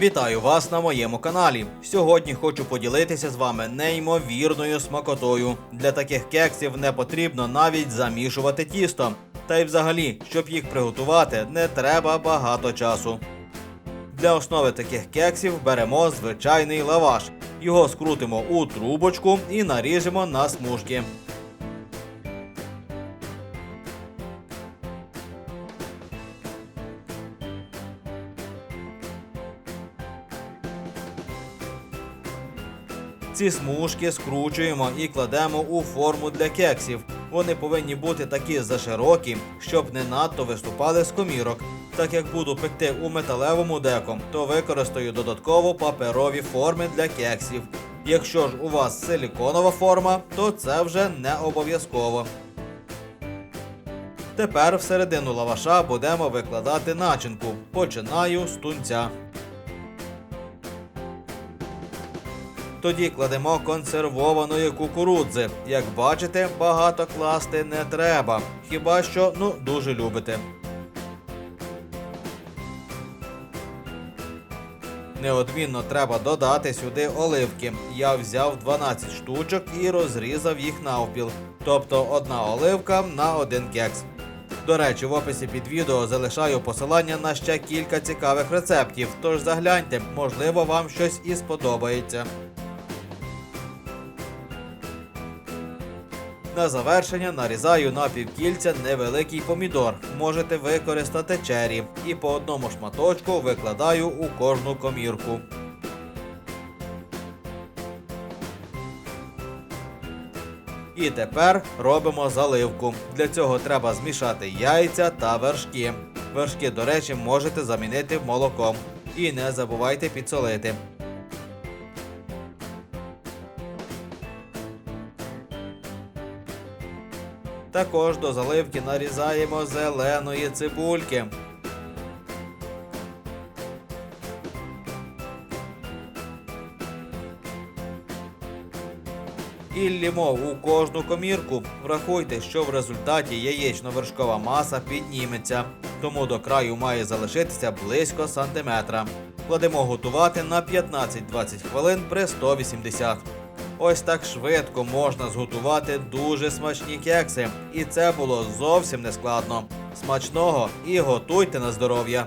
Вітаю вас на моєму каналі. Сьогодні хочу поділитися з вами неймовірною смакотою. Для таких кексів не потрібно навіть замішувати тісто. Та й взагалі, щоб їх приготувати, не треба багато часу. Для основи таких кексів беремо звичайний лаваш. Його скрутимо у трубочку і наріжемо на смужки. Ці смужки скручуємо і кладемо у форму для кексів. Вони повинні бути такі заширокі, щоб не надто виступали з комірок. Так як буду пекти у металевому деку, то використаю додатково паперові форми для кексів. Якщо ж у вас силіконова форма, то це вже не обов'язково. Тепер всередину лаваша будемо викладати начинку. Починаю з тунця. Тоді кладемо консервованої кукурудзи. Як бачите, багато класти не треба. Хіба що ну дуже любите. Неодмінно треба додати сюди оливки. Я взяв 12 штучок і розрізав їх навпіл. Тобто одна оливка на один кекс. До речі, в описі під відео залишаю посилання на ще кілька цікавих рецептів. Тож загляньте, можливо, вам щось і сподобається. На завершення нарізаю на півкільця невеликий помідор. Можете використати чері. І по одному шматочку викладаю у кожну комірку. І тепер робимо заливку. Для цього треба змішати яйця та вершки. Вершки, до речі, можете замінити молоком. І не забувайте підсолити. Також до заливки нарізаємо зеленої цибульки. І лімо у кожну комірку. Врахуйте, що в результаті яєчно-вершкова маса підніметься, тому до краю має залишитися близько сантиметра. Кладемо готувати на 15-20 хвилин при 180. Ось так швидко можна зготувати дуже смачні кекси. І це було зовсім не складно. Смачного і готуйте на здоров'я.